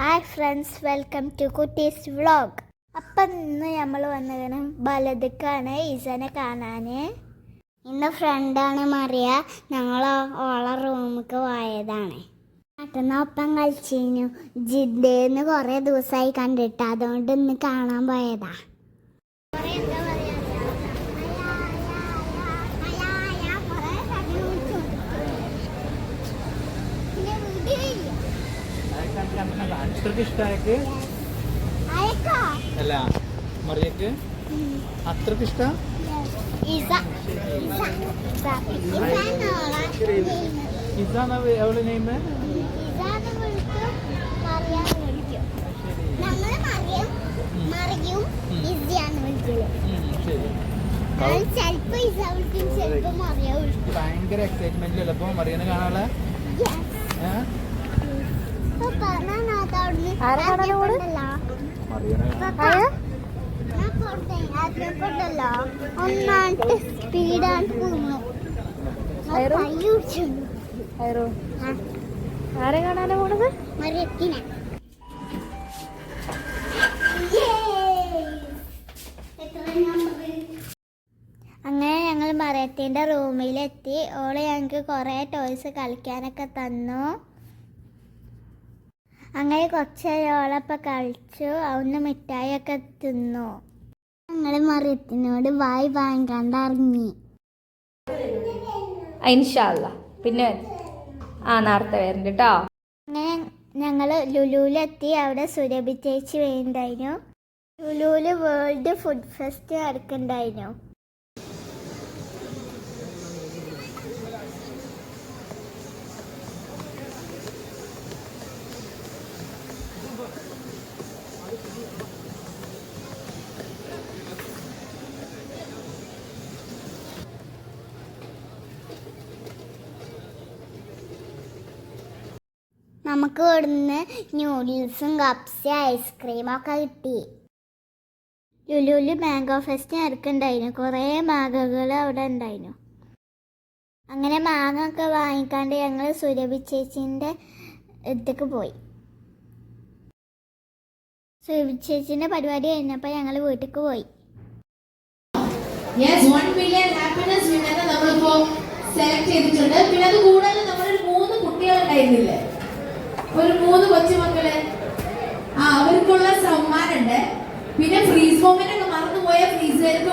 Hi friends welcome to Kuttis vlog അപ്പം ഇന്ന് നമ്മൾ വന്നത് ബലതുക്കാണ് ഈസനെ കാണാൻ ഇന്ന് ഫ്രണ്ടാണ് മറിയ. ഞങ്ങൾ ഓളെ റൂമിക്ക് പോയതാണ്. പെട്ടെന്ന് ഒപ്പം കളിച്ചിരുന്നു. ജിദ്ദേന്ന് കുറേ ദിവസമായി കണ്ടിട്ട് അതുകൊണ്ട് ഇന്ന് കാണാൻ പോയതാ. അത്രയ്ക്ക് അല്ല മറിയക്ക് അത്രയ്ക്ക് ഇഷ്ടം ഇതാണ് എവിടെ നെയ്മ ഞങ്ങൾ മറിയും. മറിയും ഇസിയാണ് വിളിക്കൽ. ഒന്നാണ്ട് ആരെ? കാണാനാ പോണത്? മറിയത്തിനെ അങ്ങനെ ഞങ്ങൾ മറയത്തിന്റെ റൂമിലെത്തി ഓൾ ഞങ്ങൾക്ക് കുറേ ടോയ്സ് കളിക്കാനൊക്കെ തന്നു. അങ്ങനെ കുറച്ച് കഴിച്ചു. ഓളപ്പം കളിച്ചു അവിടുന്ന് മിഠായിയൊക്കെ തിന്നു. ഞങ്ങൾ മറിയത്തിനോട് വായി വാങ്ങിക്കാണ്ട് ഇറങ്ങി ഇൻഷാല്ല പിന്നെ ആ നേരത്തെ വരുന്നുണ്ട് കേട്ടോ അങ്ങനെ ഞങ്ങൾ ലുലുവിലെത്തി അവിടെ സുരഭി ചേച്ചി വേണ്ടായിരുന്നു ലുലുവിൽ വേൾഡ് ഫുഡ് ഫെസ്റ്റ് നടക്കുന്നുണ്ടായിരുന്നു നമുക്ക് ഇവിടുന്ന് ന്യൂഡിൽസും കപ്സ ഐസ്ക്രീമൊക്കെ കിട്ടി. ലുലു മാംഗോ ഫെസ്റ്റ് ഇറക്കുണ്ടായിരുന്നു കുറേ മാങ്ങകൾ അവിടെ ഉണ്ടായിരുന്നു. അങ്ങനെ മാങ്ങ ഒക്കെ വാങ്ങിക്കാണ്ട് ഞങ്ങൾ സുരഭി ചേച്ചീന്റെ ഇടത്തേക്ക് പോയി. സുരഭി ചേച്ചീന്റെ പരിപാടി കഴിഞ്ഞപ്പോൾ ഞങ്ങൾ വീട്ടിൽ പോയി. യെസ് വൺ മില്യൺ ഹാപ്പിനെസ് വിന്നറെ നമ്മളിപ്പോ സെലക്ട് ചെയ്തിട്ടുണ്ട്. പിന്നെ അത് കൂടാതെ നമ്മളൊരു മൂന്ന് കുട്ടികളുണ്ടായിരുന്നില്ലേ? ഒരു മൂന്ന് കൊച്ചുമക്കൾ ആ അവർക്കുള്ള സമ്മാനുണ്ട്. പിന്നെ ഫ്രീസ് ഫോമിനൊക്കെ മറന്നുപോയ ഫ്രീസുകാർക്ക്